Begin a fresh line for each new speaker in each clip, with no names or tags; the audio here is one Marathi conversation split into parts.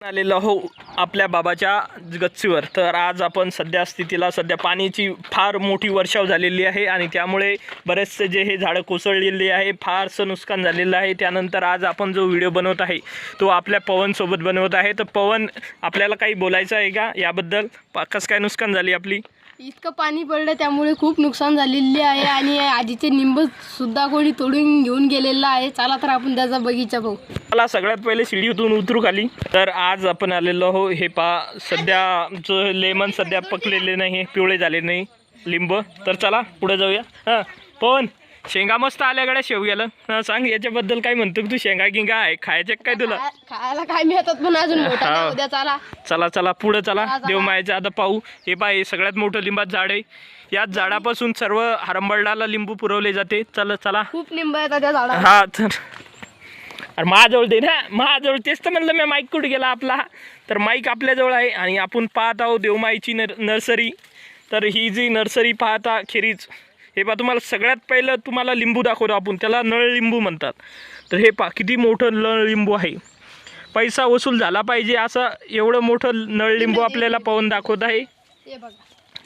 आलेलो हो आपल्या बाबाच्या गच्चीवर. तर आज आपण सध्या स्थितीला सध्या पाण्याची फार मोठी वर्षाव झालेली आहे आणि त्यामुळे बरेचसे जे हे झाडं कोसळलेली आहे फारसं नुकसान झालेलं आहे. त्यानंतर आज आपण जो व्हिडिओ बनवत आहे तो आपल्या पवनसोबत बनवत आहे. तर पवन आपल्याला काही बोलायचं आहे का? याबद्दल कसं काय नुकसान झाली आपली?
इतकं पाणी पडलं त्यामुळे खूप नुकसान झालेले आहे आणि आधीचे निंब सुद्धा कोणी तोडून घेऊन गेलेलं आहे. चला तर आपण त्याचा बगीचा पाहू
मला सगळ्यात पहिले शिडीतून उतरू खाली. तर आज आपण आलेलो आहो हे पा सध्या जो लेमन सध्या पकलेले नाही पिवळे झाले नाही लिंब. तर चला पुढे जाऊया. हां पवन. शेंगा मस्त आल्या गड्या शेवग्याला. हां सांग याच्याबद्दल काय म्हणतो तू? शेंगा गिंगा आहे खायचे काय तुला?
खायला काय मिळतात पण अजून चला.
चला चला पुढे चला.
चला.
देवमायचं आता पाहू. हे पा हे सगळ्यात मोठं लिंबाचं झाड आहे. याच झाडापासून सर्व हरंबळडाला लिंबू पुरवले जाते. चला चला.
खूप निंब येतात
हा तर अरे माझ्याजवळ दे ना. माझ्याजवळ तेच तर म्हणलं मी माईक कुठे गेला आपला? तर माईक आपल्याजवळ आहे आणि आपण पाहत आहोत देवमाईची नर नर्सरी. तर ही जी नर्सरी पाहता खेरीज. हे पहा तुम्हाला सगळ्यात पहिलं तुम्हाला लिंबू दाखवतो आपण त्याला नळ लिंबू म्हणतात. तर हे पहा किती मोठं नळ लिंबू आहे. पैसा वसूल झाला पाहिजे असं एवढं मोठं नळ लिंबू आपल्याला पाहून दाखवत आहे.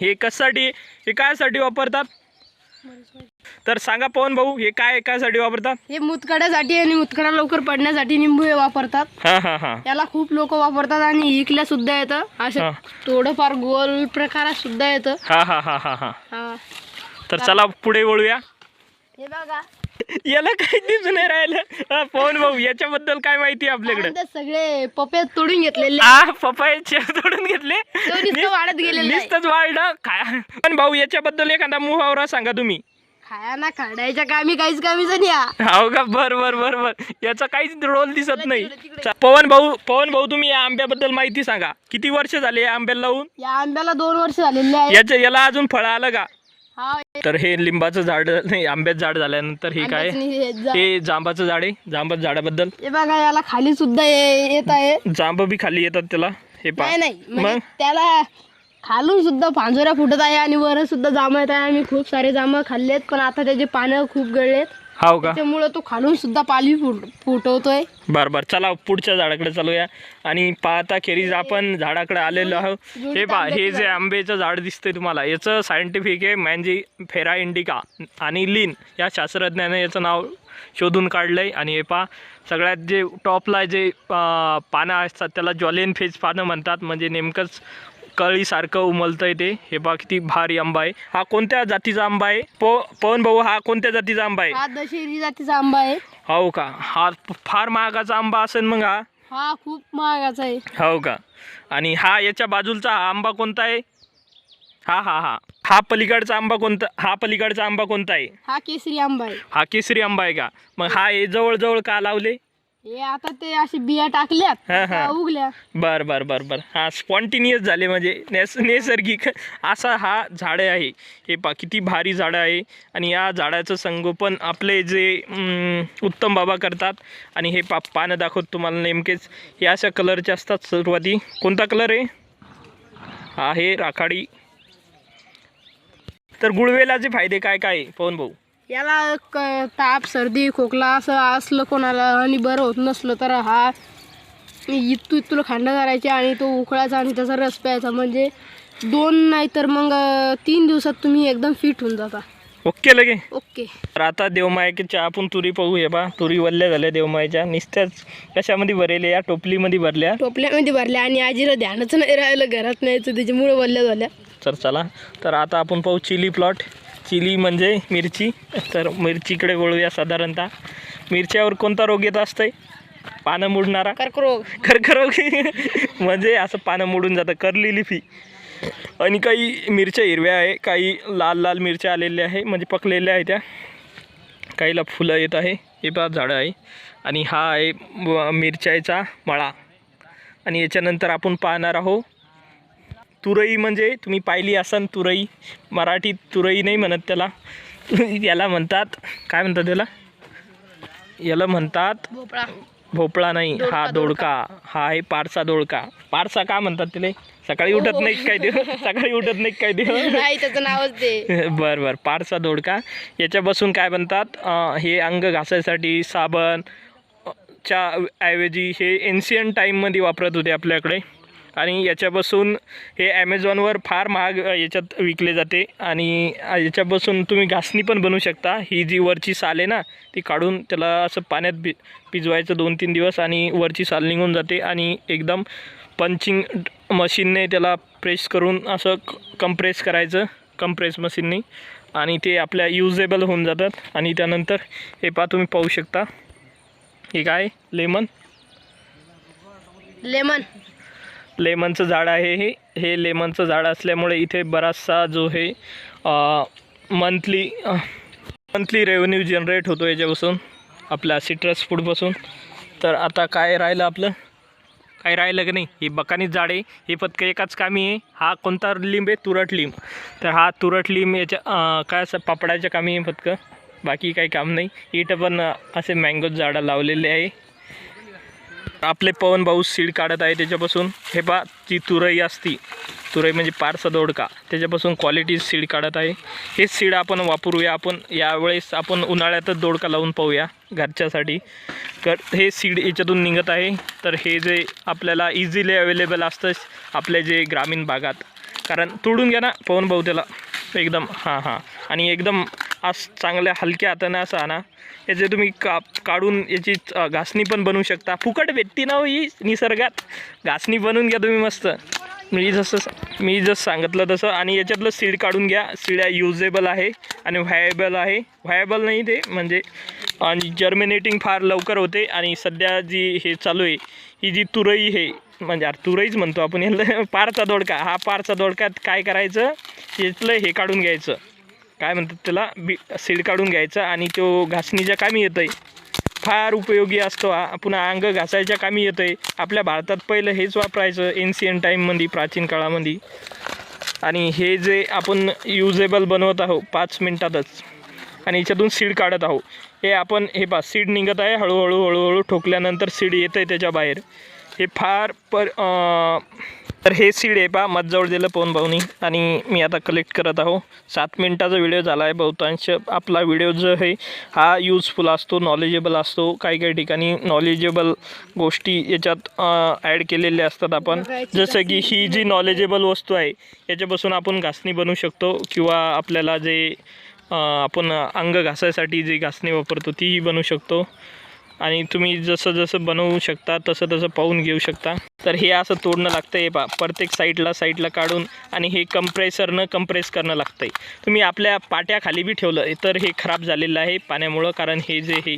हे
कशासाठी हे कायसाठी वापरतात? तर सांगा पवन भाऊ हे काय कायसाठी वापरतात?
हे मुतखड्यासाठी आणि मुतखडा लवकर पडण्यासाठी निंबू हे वापरतात.
हां हां हां.
याला खूप लोक वापरतात आणि इकल्या सुद्धा येतं. असं थोडंफार गोल प्रकारात सुद्धा येतं.
हा हा हा हा. हा. तर चला पुढे वळूया.
हे बघा.
याला काही दिसून नाही राहिलं. पवन भाऊ याच्याबद्दल काय माहिती आहे आपल्याकडे?
सगळे. पपे तोडून घेतलेले.
पपायचे तोडून घेतले.
वाढत आहे.
नुसतंच वाढलं काय? पण भाऊ याच्याबद्दल एखादा मुहावरा सांगा तुम्ही.
खाया ना खाण्याच्या कामी काहीच कामीच नाही हा.
का? बर बर बर बर. याचा काहीच रोल दिसत नाही. पवन भाऊ पवन भाऊ तुम्ही या आंब्याबद्दल माहिती सांगा. किती वर्ष झाले या आंब्याला लावून?
या आंब्याला दोन वर्ष झालेले
याच्या याला अजून फळं आलं का? तर हे लिंबाचं झाड नाही आंब्याचं झाड झाल्यानंतर हे काय?
हे
जांबाचं झाड आहे. जांबाचं झाडाबद्दल.
हे बघा याला खाली सुद्धा ये- येत आहे.
जांब बी खाली येतात त्याला. हे पा.
नाही नाही म्हणजे
मग?
त्याला खालून सुद्धा पांजोऱ्या फुटत आहे आणि वर सुद्धा जांभ येत आहे. आम्ही खूप सारे जांभ खाल्लेत पण आता त्याचे पानं खूप गळलेत.
हाव का?
त्यामुळे तो खालून सुद्धा पाली फुट फुटवतोय.
बर बर. चला पुढच्या झाडाकडे चालूया. आणि पाहता खेरीज आपण झाडाकडे आलेलो आहोत. हे पा हे जे आंब्याचं झाड दिसतंय तुम्हाला याचं सायंटिफिक आहे मॅन्जी फेरा इंडिका आणि लिन. या शास्त्रज्ञाने याचं नाव शोधून काढलंय. आणि हे पा सगळ्यात जे टॉपला जे अं, पानं असतात त्याला ज्वालेन फेज पानं म्हणतात. म्हणजे नेमकंच कळीसारखं उमलतंय ते. हे पा किती भारी आंबा आहे. हा कोणत्या जातीचा आंबा आहे? पो पवन भाऊ हा कोणत्या जातीचा आंबा आहे?
हा दशेरी जातीचा आंबा आहे.
हो का? हा फार महागाचा आंबा असेल मग हा?
हा खूप महागाचा आहे.
हो का? आणि हा याच्या बाजूलचा हा आंबा कोणता आहे? हा हा हा. हा पलीकडचा आंबा कोणता हा पलीकडचा आंबा कोणता आहे?
हा केसरी आंबा आहे.
हा केसरी आंबा आहे का? मग हा हे जवळजवळ का लावले?
हे आता ते अशी बिया टाकल्यात
हा, हा.
उगल्या.
बर बर बर बर. हा स्पॉन्टिनियस झाले म्हणजे नैस नैसर्गिक. असा हा झाडं आहे. हे पा किती भारी झाडं आहे. आणि या झाडाचं संगोपन आपले जे उत्तम बाबा करतात. आणि हे पा पानं दाखवत तुम्हाला नेमकेच. हे अशा कलरचे असतात सुरुवाती. कोणता कलर आहे? हा आहे राखाडी. तर गुळवेलाचे फायदे काय काय आहे? पवन भाऊ.
याला क- ताप सर्दी खोकला असं असलं कोणाला आणि बरं होत नसलं तर हा इतू इतूला खांड करायचे आणि तो उकळायचा आणि त्याचा रस प्यायचा. म्हणजे दोन नाही तर मग तीन दिवसात तुम्ही एकदम फिट होऊन जाता.
ओके लगे.
ओके.
तर आता देवमायच्या आपण तुरी पाहू हे बा. तुरी वल्ल्या झाल्या देवमायच्या. नुसत्याच कशामध्ये भरेल्या? या टोपलीमध्ये भरल्या?
टोपल्यामध्ये भरल्या आणि आजीला ध्यानच नाही राहिलं घरात न्यायचं त्याच्यामुळे वल्ल्या झाल्या.
तर चला. तर आता आपण पाहू चिली प्लॉट. चिली म्हणजे मिरची. तर मिरचीकडे वळूया साधारणतः. मिरच्यावर कोणता रोग येत असतंय? पानं मुडणारा.
कर्करोग.
कर्करोग. म्हणजे असं पानं मोडून जातं. करली लिफी. आणि काही मिरच्या हिरव्या आहे. काही लाल लाल मिरच्या आलेल्या आहे. म्हणजे पकलेल्या आहे त्या. काहीला फुलं येत आहे. हे पहा झाडं आहे. आणि हा आहे मिरच्याचा मळा. आणि याच्यानंतर आपण पाहणार आहोत तुरई म्हणजे तुम्ही पाहिली असाल तुरई. मराठीत तुरई नाही म्हणत त्याला. याला म्हणतात काय म्हणतात त्याला? याला म्हणतात
भोपळा.
भोपळा नाही हा दोडका हा आहे पारसा दोडका. पारसा का म्हणतात तिला सकाळी उठत नाही काय देव सकाळी उठत नाही काय देव
त्याचं नावच ते.
बर बर. पारसा दोडका. याच्यापासून काय बनतात अं, हे अंग घासायसाठी साबण च्या ऐवजी हे एन्शियन टाईममध्ये वापरत होते आपल्याकडे. आणि याच्यापासून हे ॲमेझॉनवर फार महाग याच्यात विकले जाते. आणि याच्यापासून तुम्ही घासणी पण बनवू शकता. ही जी वरची साल आहे ना ती काढून त्याला असं पाण्यात भि भिजवायचं दोन तीन दिवस आणि वरची साल निघून जाते. आणि एकदम पंचिंग मशीनने त्याला प्रेस करून असं कंप्रेस करायचं कंप्रेस मशीनने. आणि ते आपल्या युजेबल होऊन जातात. आणि त्यानंतर हे पहा तुम्ही पाहू शकता. हे काय? लेमन
लेमन
लेमनचं झाड आहे हे. हे लेमनचं झाड असल्यामुळे इथे बराचसा जो हे मंथली मंथली रेव्हन्यू जनरेट होतो याच्यापासून आपल्या सिट्रस फूडपासून तर आता काय राहिलं आपलं? काय राहिलं की नाही? ही बकानीच झाड आहे. हे फक्त एकाच कामी आहे. हा कोणता लिंब आहे? तुरट लिंब. तर हा तुरट लिंब याच्या काय असं पापडाच्या कामी आहे फक्त. बाकी काही काम नाही. इथं पण असे मँगोज झाडं लावलेले आहे. आपले पवन भाऊ सीड काढत आहे त्याच्यापासून. हे पा ती तुरई असती. तुरई म्हणजे पारसा दोडका. त्याच्यापासून क्वालिटी सीड काढत आहे. हे सीड आपण वापरूया. आपण यावेळेस आपण उन्हाळ्यातच दोडका लावून पाहूया घरच्यासाठी. तर हे सीड याच्यातून निघत आहे. तर हे जे आपल्याला इझिली अवेलेबल असतं आपल्या जे ग्रामीण भागात. कारण तोडून घ्या ना पवन भाऊ त्याला. एकदम हां हां. आणि एकदम आज चांगल्या हलक्या हाताने असं आणा याचे तुम्ही का काढून याची घासणी पण बनवू शकता. फुकट भेटती ना हो ही निसर्गात? घासणी बनवून घ्या तुम्ही मस्त. मी जसं मी जसं सांगितलं तसं आणि याच्यातलं सीड काढून घ्या. सीड्या युजेबल आहे आणि व्हायबल आहे. व्हायबल नाही ते म्हणजे आणि जर्मिनेटिंग फार लवकर होते आणि सध्या जी हे चालू आहे ही जी तुरई हे म्हणजे अरे तुरईच म्हणतो आपण याला पारचा दोडका. हा पारचा दोडक्यात काय करायचं? यातलं हे काढून घ्यायचं. काय म्हणतात त्याला? बी सीड काढून घ्यायचा आणि तो घासणीच्या कामी येतं आहे फार उपयोगी असतो हा. पुन्हा अंग घासायच्या कामी येतं आहे आपल्या भारतात पहिलं हेच वापरायचं एन्शियन टाईममध्ये प्राचीन काळामध्ये आणि हे जे आपण युजेबल बनवत आहोत पाच मिनटातच. आणि याच्यातून सीड काढत आहोत. हे आपण हे पा सीड निघत आहे. हळूहळू हळूहळू ठोकल्यानंतर सीड येतं आहे त्याच्या बाहेर. हे फार पर आ... तर हे सीड आहे पा मजजवळ दिलं पवन भाऊनी. आणि मी आता कलेक्ट करत आहो. सात मिनटाचा व्हिडिओ झाला आहे बहुतांश. आपला व्हिडिओ जो आहे हा यूजफुल असतो नॉलेजेबल असतो. काही काही ठिकाणी नॉलेजेबल गोष्टी याच्यात ॲड केलेल्या असतात आपण. जसं की ही जी नॉलेजेबल वस्तू आहे याच्यापासून आपण घासणी बनवू शकतो. किंवा आपल्याला जे आपण अंग घासायसाठी जी घासणी वापरतो तीही बनवू शकतो. आणि तुम्ही जसं जसं बनवू शकता तसं तसं पाहून घेऊ शकता. तर हे असं तोडणं लागतं आहे पा प्रत्येक साईडला साईडला काढून आणि हे कंप्रेसरनं कंप्रेस करणं लागतं आहे तुम्ही आपल्या पाट्याखाली बी ठेवलं तर हे खराब झालेलं आहे पाण्यामुळं. कारण हे जे हे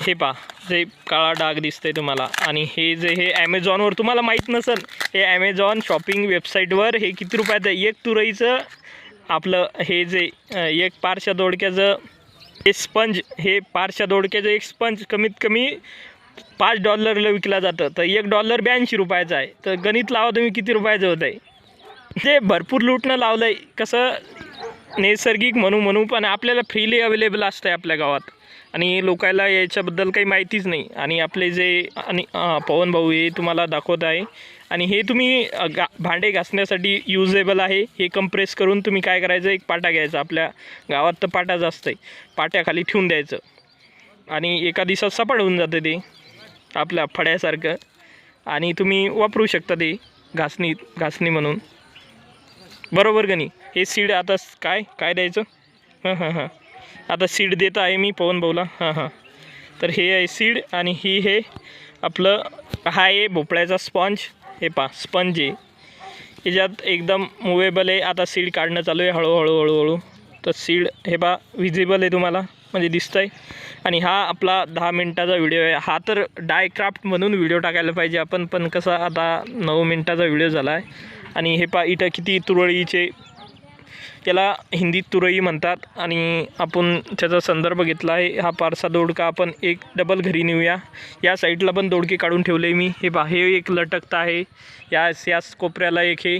हे पा जे काळा डाग दिसतंय तुम्हाला. आणि हे जे हे ॲमेझॉनवर तुम्हाला माहीत नसेल हे ॲमेझॉन शॉपिंग वेबसाईटवर हे किती रुपयाचं आहे? एक तुरईचं आपलं हे जे एक पारशा दोडक्याचं हे स्पंज हे पारशा दोडक्याचं एक स्पंज कमीत कमी पाच डॉलरला विकला जातं. तर एक डॉलर ब्याऐंशी रुपयाचा आहे. तर गणित लावा तुम्ही किती रुपयाचं होत आहे ते भरपूर लुटणं लावलं आहे कसं नैसर्गिक म्हणू म्हणू पण आपल्याला फ्रीली अवेलेबल असतं आहे आपल्या गावात. आणि लोकायला याच्याबद्दल काही माहितीच नाही. आणि आपले जे आणि पवन भाऊ हे तुम्हाला दाखवत आहे. आणि हे तुम्ही गा भांडे घासण्यासाठी युजेबल आहे. हे कंप्रेस करून तुम्ही काय करायचं? एक पाटा घ्यायचा. आपल्या गावात तर पाटाच असतं आहे पाट्याखाली ठेवून द्यायचं. आणि एका दिवसात सपाट होऊन जातं ते. आपल्या फड्यासारखं. आणि तुम्ही वापरू शकता ते घासणी घासणी म्हणून. बरोबर का हे सीड आता काय काय द्यायचं? हां हां हां. आता सीड देत आहे मी पवन भाऊला. हां हां. तर हे आहे सीड आणि ही हे आपलं हा आहे भोपळ्याचा स्पंज हे पा स्पंज आहे. याच्यात एकदम मुवेबल आहे. आता सीड काढणं चालू आहे हळूहळू हळूहळू. तर सीड हे पा विजिबल आहे तुम्हाला. म्हणजे दिसतं आहे आणि हा आपला दहा मिनटाचा व्हिडिओ आहे. हा तर डायक्राफ्ट म्हणून व्हिडिओ टाकायला पाहिजे आपण. पण कसा आता नऊ मिनटाचा व्हिडिओ झाला आहे आणि हे पा इथं किती तुरळीचे त्याला हिंदीत तुरई म्हणतात आणि आपण त्याचा संदर्भ घेतला आहे. हा पारसा दोडका आपण एक डबल घरी नेऊया. या साईडला पण दोडके काढून ठेवले मी. हे पहा हे एक लटकता आहे. या याच कोपऱ्याला एक हे.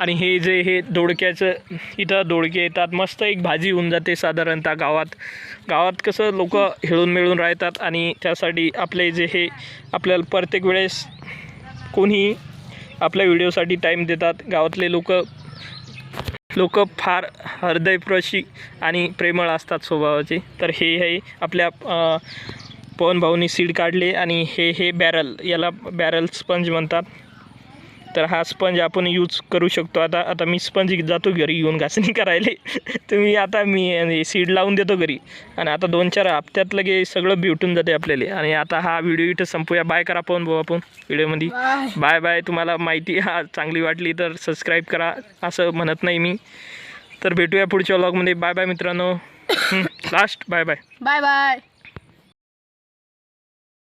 आणि हे जे हे दोडक्याचं इथं दोडके येतात. मस्त एक भाजी होऊन जाते साधारणतः गावात. गावात कसं लोक हिळून मिळून राहतात आणि त्यासाठी आपले जे हे आपल्याला प्रत्येक वेळेस कोणी आपल्या व्हिडिओसाठी टाईम देतात. गावातले लोक लोक फार हृदयप्रशी आणि प्रेमळ असतात स्वभावाचे. तर हे हे आपल्या पवन भाऊनी सीड काढले आणि हे हे बॅरल याला बॅरल स्पंज म्हणतात. तर हा स्पंज आपण यूज करू शकतो. आता आता मी स्पंज जातो घरी येऊन घासणी करायला. तुम्ही आता मी सीड लावून देतो घरी. आणि आता दोन चार हप्त्यात लगे सगळं भेटून जाते आपल्याला. आणि आता हा व्हिडिओ इथं संपूया. बाय करा पवन भाऊ आपण व्हिडिओमध्ये
बाय
बाय बाय तुम्हाला माहिती हा चांगली वाटली तर सबस्क्राईब करा. असं म्हणत नाही मी. तर भेटूया पुढच्या व्लॉगमध्ये बाय बाय मित्रांनो. Last bye bye
bye bye